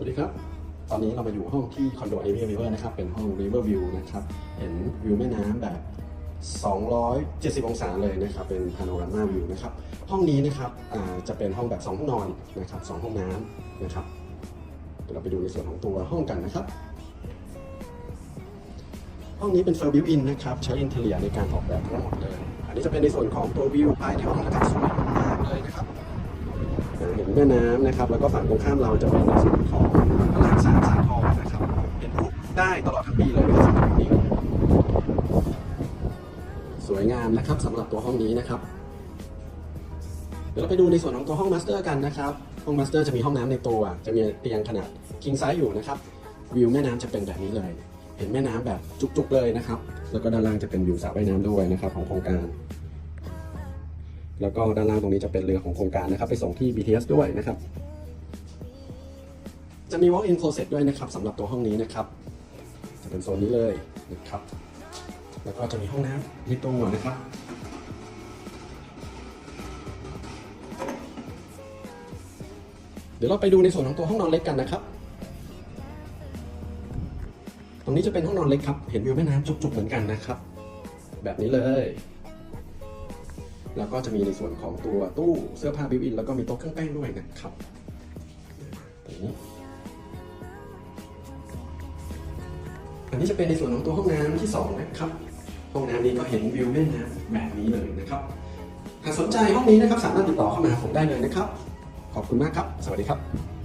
สวัสดีครับ ตอนนี้เรามาอยู่ห้องที่คอนโดเอเวียวิเวอร์นะครับ เป็นห้อง River View นะครับ เห็นวิวแม่น้ำแบบ 270 องศาเลยนะครับ เป็นพาโนรามาวิวนะครับ ห้องนี้นะครับจะเป็นห้องแบบ 2 ห้องนอนนะครับ 2 ห้องน้ำนะครับ เดี๋ยวเราไปดูในส่วนของตัวห้องกันนะครับ ห้องนี้เป็นเฟอร์บิวอินนะครับ ใช้อินเทเลียในการออกแบบทั้งหมดเลย อันนี้จะเป็นในส่วนของตัววิวภายในห้องนะครับสวยมากเลยนะครับ แม่น้ำนะครับ แล้วก็ฝั่งตรงข้ามเราจะเป็นในส่วนของตลาดสามสาทรนะครับเห็นรูปได้ตลอดทั้งปีเลยนะครับสำหรับนี้สวยงามนะครับสำหรับตัวห้องนี้นะครับเดี๋ยวเราไปดูในส่วนของตัวห้องมาสเตอร์กันนะครับ ห้องมาสเตอร์จะมีห้องน้ำในตัว จะมีเตียงขนาด king size อยู่นะครับ วิวแม่น้ำจะเป็นแบบนี้เลย เห็นแม่น้ำแบบจุกๆเลยนะครับ แล้วก็ด้านล่างจะเป็นวิวสระว่ายน้ำด้วยนะครับ ของโครงการ แล้วก็ด้านล่างตรงนี้จะเป็นเรือของโครงการนะครับ ไปส่งที่ BTS ด้วยนะครับ จะมี walk-in closet ด้วยนะครับสำหรับตัวห้องนี้นะครับ จะเป็นโซนนี้เลยนะครับ แล้วก็จะมีห้องน้ำในตัวนะครับเดี๋ยวเราไปดูในส่วนของตัวห้องนอนเล็กกันนะครับ ตรงนี้จะเป็นห้องนอนเล็กครับ เห็นวิวแม่น้ำจุกๆเหมือนกันนะครับ แบบนี้เลย แล้วก็จะมีในส่วนของตัวตู้เสื้อผ้าบิวอิน แล้วก็มีโต๊ะเครื่องแป้งด้วยนะครับตรงนี้อันนี้จะเป็นในส่วนของตัวห้องน้ำที่ 2 นะครับ ห้องน้ำนี้ก็เห็นวิวแม่น้ำแบบนี้เลยนะครับ หากสนใจห้องนี้นะครับสามารถติดต่อเข้ามาหาผมได้เลยนะครับ ขอบคุณมากครับ สวัสดีครับ